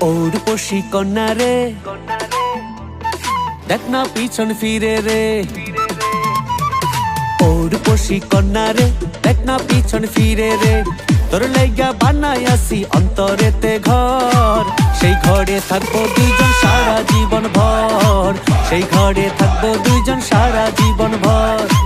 ঔরপসি কন্যা রে। দেখ না পিছন ফিরে রে। ঔরপসি কন্যা রে, দেখ না পিছন ফিরে রে। তোর লাইগা বানাই আসি অন্তরেতে ঘর। সেই ঘরে থাকব দুইজন সারা জীবন ভর। সেই ঘরে থাকব দুইজন সারা জীবন ভর।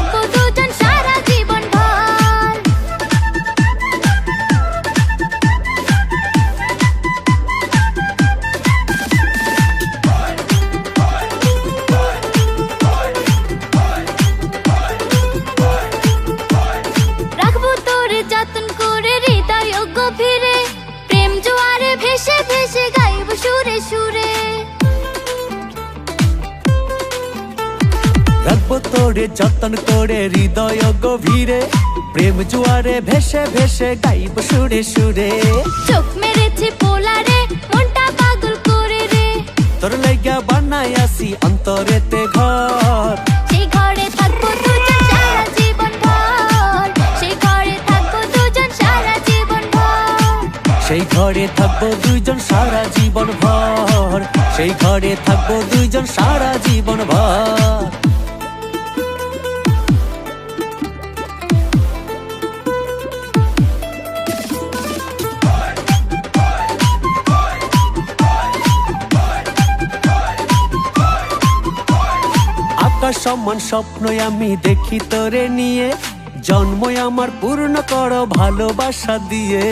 সুরে। রাখব তোরে যতন করে হৃদয় গভীরে প্রেম জুয়ারে ভেসে ভেসে গাইব সুরে সুরে। চোখ মেরেছে পোলারে মনটা পাগল করে রে। তোর লাইগা বানাই আসি অন্তরেতে সেই ঘরে থাকব দুইজন সারা জীবন ভর সেই ঘরে থাকব দুইজন সারা জীবন ভর আকাশ সমান স্বপ্নই আমি দেখি তোরে নিয়ে। জন্মই আমার পূর্ণ করো ভালোবাসা দিয়ে।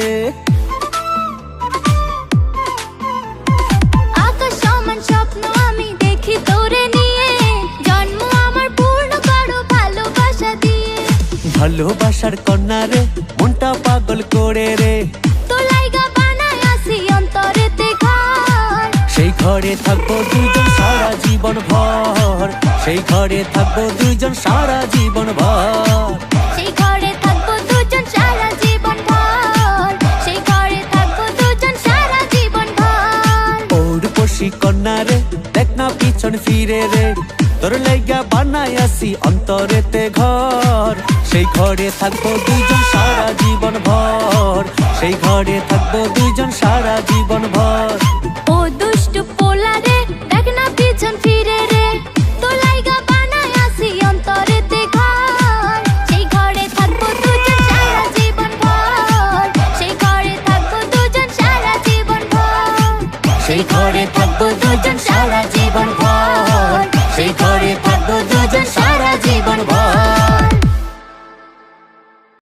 ভালোবাসার কন্যা রে মনটা পাগল করে রে। সেই ঘরে থাকব দুইজন সারা জীবন ভর। সেই ঘরে থাকব দুইজন সারা জীবন ভর। সেই ঘরে থাকব দুজন সারা জীবন ভর। সেই ঘরে থাকব দুজন সারা জীবন ভর। ওর পশি কন্যা রে দেখ না পিছন ফিরে রে। তোর লাইগা বানাই আসি অন্তরেতে ঘর। সেই ঘরে থাকব দুইজন সারা জীবন ভর। সেই ঘরে থাকব দুইজন সারা জীবন ভর। ও দুষ্ট পোলারে, দেখ না পিছন ফিরে